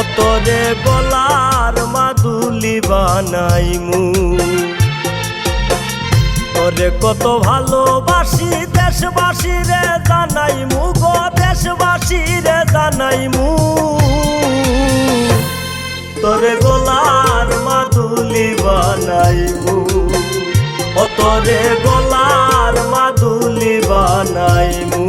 অতরে গলার মাদুলি বানাইমু। তোরে কত ভালোবাসি দেশবাসী রে জানাইমু গো, দেশবাসী রে জানাইমু। তোরে গলার মাদুলি বানাইমু। অতরে গলার মাদুলি বানাইমু।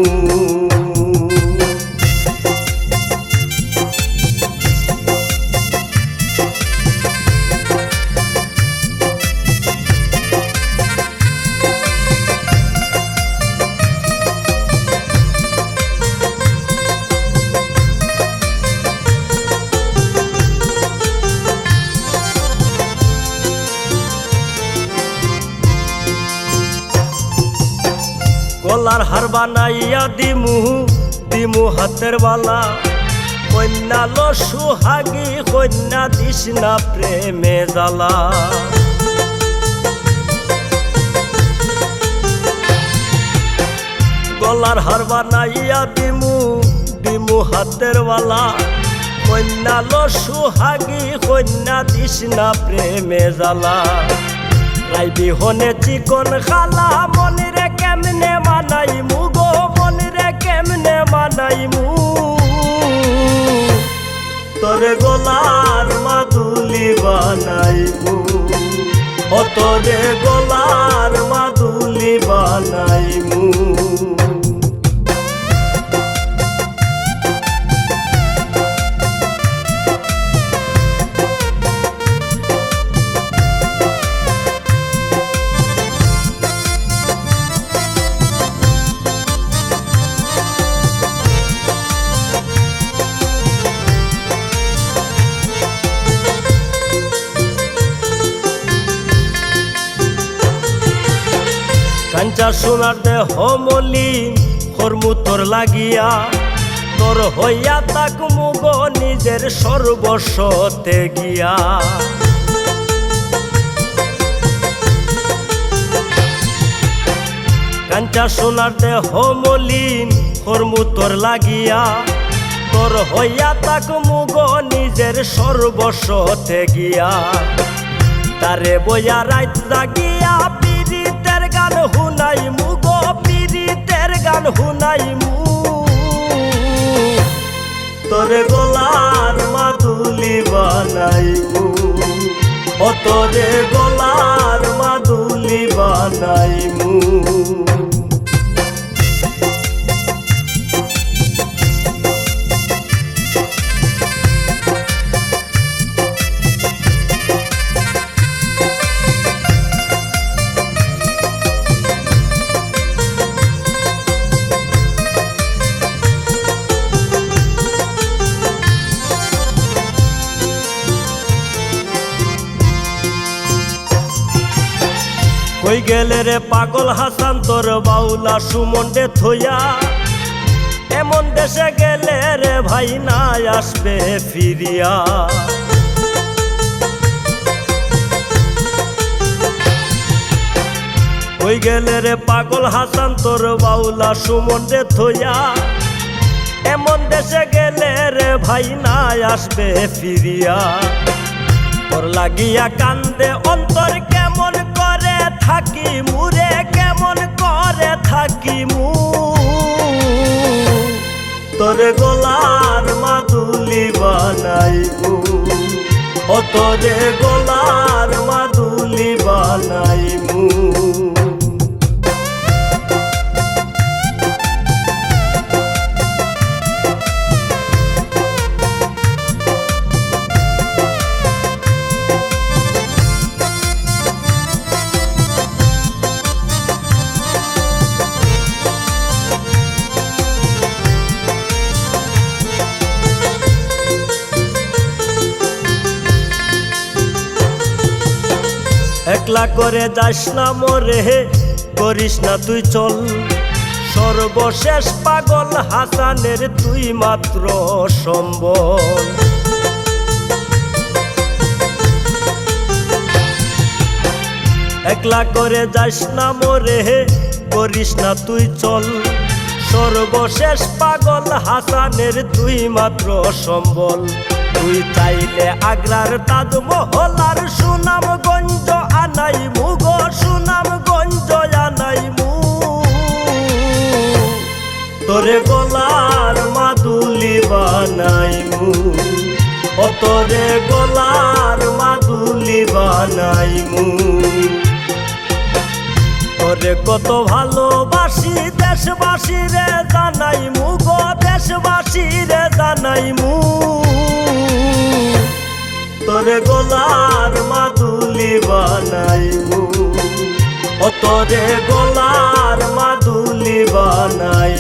গলার হার বানাইয়া দিমু দিমু হাতের বালা। কন্যা লো সুহাগি, কন্যা দিস না প্রেমে জ্বালা। গলার হার বানাইয়া দিমু দিমু হাতের বালা। কন্যা লো সুহাগি, কন্যা দিস না প্রেমে জ্বালা। রাইবি হনে চিকন খালা, মনিরে কেমনে মানাই গো রে কেমনে মানাই তোরে গলার মাদুলি বানাই মু ও তোরে গোলার মাদুলি বানাই কাঞ্চা সোনার দেহ মলিন কর্মু তোর লাগিয়া। তোর হইয়া তাক মুগ নিজের সর্বস্বতে গিয়া। কাঞ্চা সোনার দেহ মলিন কর্মু তোর লাগিয়া। তোর হইয়া তাক মুগ নিজের সর্বস্বতে গিয়া। তারে বইয়া রাইত জাগিয়া ও গোলার মাদুলি বানাই কই গেলে রে পাগল হাসান, তোর বাউলা সুমন্ডে থইয়া। এমন দেশে গেলে রে ভাই নাই আসবে ফিরিয়া। কই গেলে রে পাগল হাসান, তোর বাউলা সুমন্ডে থইয়া। এমন দেশে গেলে রে ভাই নাই আসবে ফিরিয়া। তোর লাগিয়া কান্দে অন্তর করে থাকি মুরে, কেমন করে থাকি মু? তোর গোলার মাদুলি বানাইবু। ও তোরে গোলার মাদুলি বানাইমু একলা করে যাস না মরে, করিস না তুই চল। সর্বশেষ পাগল হাসানের তুই মাত্র সম্বল। একলা করে যাস না মরে, করিস না তুই চল। সর্বশেষ পাগল হাসানের তুই মাত্র সম্বল। তুই চাইলে আগ্রার তাজমহলার সুনাম আনাই মুগ সুনাম গঞ্জ আনাই মু। তোরে গলার মাদুলি বানাই মু। ও মাদুলি বানাই মু। তোরে কত ভালোবাসি দেশবাসী রে জানাই মু গো, দেশবাসী রে জানাই মু। তোরে গোলার মাদুলি তোরে গোলার মাদুলি বানাই